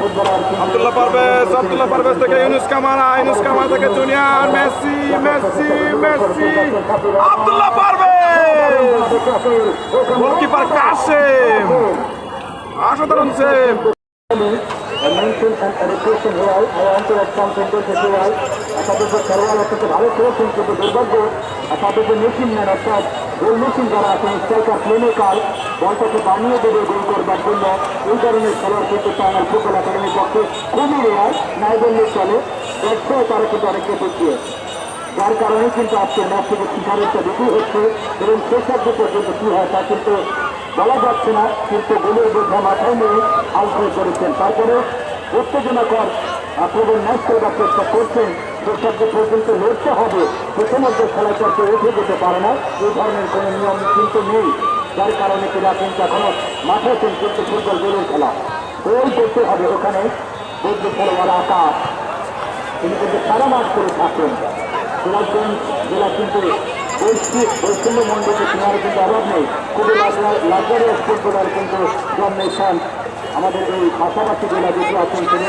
আব্দুল্লাহ পারভেজ আব্দুল্লাহ পারভেজ থেকে Yunus Kamara Yunus Kamara থেকে junior, Messi Messi Messi. Abdullah Parvez! Goalkeeper Kashem! অসাধারণ save maintain and repression হওয়ায় হয় তাদের যে অত্যন্ত ভালো খেলেছেন, কিন্তু দুর্ভাগ্য তাদের যে ম্যান গোল মেশিন যারা আছেন স্ট্রাইকার প্লেমেকার বলটাকে বানিয়ে দেবে গোল করবার জন্য। এই ধরনের খেলোয়াড় কিন্তু টাঙ্গাল ফুটবল একাডেমির পক্ষে খুবই রেয়ার নাই চলে ব্যবসায় তারা কিন্তু অনেককে দেখিয়ে যার কারণে কিন্তু আজকে ম্যাচ থেকে শিকারেরটা বেশি হচ্ছে এবং শেষার্ধ পর্যন্ত কি হয় তা কিন্তু বলা যাচ্ছে না, কিন্তু গোলের বোঝা মাথায় নিয়ে আউটফুল করেছেন। তারপরে উত্তেজনাকর আক্রমণ ম্যাচ করবার চেষ্টা করছেন শেষার্ধ পর্যন্ত লড়তে হবে। প্রথমত খেলাটাকে উঠে যেতে পারে না। এই ধরনের কোনো নিয়ম কিন্তু নেই। যার কারণে কিনা কিন্তু এখনও মাথায় কিন্তু ফুটবল গোলের খেলা। গোল করতে হবে ওখানে। বৌদ্ধ খেলোয়াড় আকাশ। তিনি কিন্তু সারা মাঠ করে থাকেন। সিরাজগঞ্জ জেলা কিন্তু বৈশ্বিক বৈষম্য মন্ডলে তোমার কিন্তু অভাব নেই। খুবই লাজারিয়াস ফুটবলার কিন্তু জন্মেছেন। আমাদের এই পাশাপাশি জেলা যেটি আছেন, তিনি